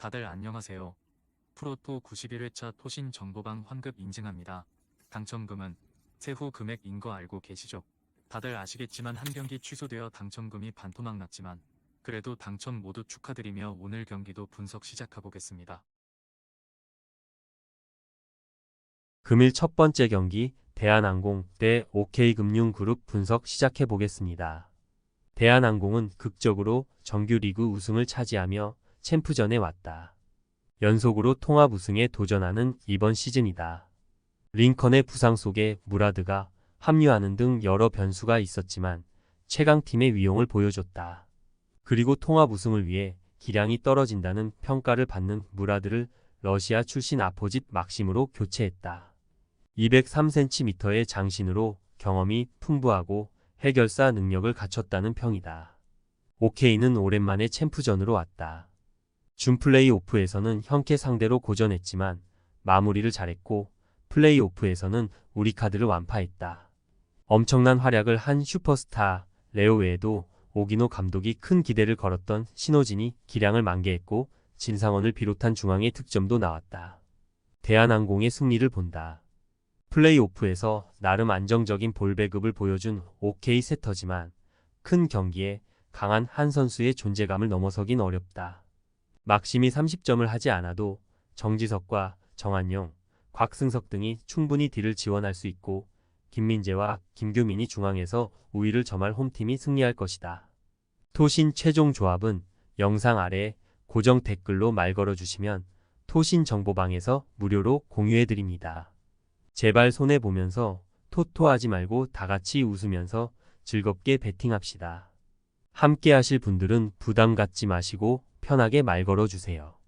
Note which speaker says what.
Speaker 1: 다들 안녕하세요. 프로토 91회차 토신 정보방 환급 인증합니다. 당첨금은 세후 금액인 거 알고 계시죠? 다들 아시겠지만 한 경기 취소되어 당첨금이 반토막 났지만 그래도 당첨 모두 축하드리며 오늘 경기도 분석 시작해보겠습니다.
Speaker 2: 금일 첫 번째 경기 대한항공 대 OK금융그룹 분석 시작해 보겠습니다. 대한항공은 극적으로 정규 리그 우승을 차지하며 챔프전에 왔다. 연속으로 통합 우승에 도전하는 이번 시즌이다. 링컨의 부상 속에 무라드가 합류하는 등 여러 변수가 있었지만 최강팀의 위용을 보여줬다. 그리고 통합 우승을 위해 기량이 떨어진다는 평가를 받는 무라드를 러시아 출신 아포짓 막심으로 교체했다. 203cm의 장신으로 경험이 풍부하고 해결사 능력을 갖췄다는 평이다. 오케이는 오랜만에 챔프전으로 왔다. 준 플레이오프에서는 현캐 상대로 고전했지만 마무리를 잘했고 플레이오프에서는 우리 카드를 완파했다. 엄청난 활약을 한 슈퍼스타 레오 외에도 오기노 감독이 큰 기대를 걸었던 신호진이 기량을 만개했고 진상원을 비롯한 중앙의 득점도 나왔다. 대한항공의 승리를 본다. 플레이오프에서 나름 안정적인 볼 배급을 보여준 OK 세터지만 큰 경기에 강한 한 선수의 존재감을 넘어서긴 어렵다. 막심이 30점을 하지 않아도 정지석과 정한용, 곽승석 등이 충분히 딜을 지원할 수 있고 김민재와 김규민이 중앙에서 우위를 점할 홈팀이 승리할 것이다. 토신 최종 조합은 영상 아래 고정 댓글로 말 걸어주시면 토신 정보방에서 무료로 공유해드립니다. 제발 손해보면서 토토하지 말고 다 같이 웃으면서 즐겁게 베팅합시다. 함께 하실 분들은 부담 갖지 마시고 편하게 말 걸어주세요.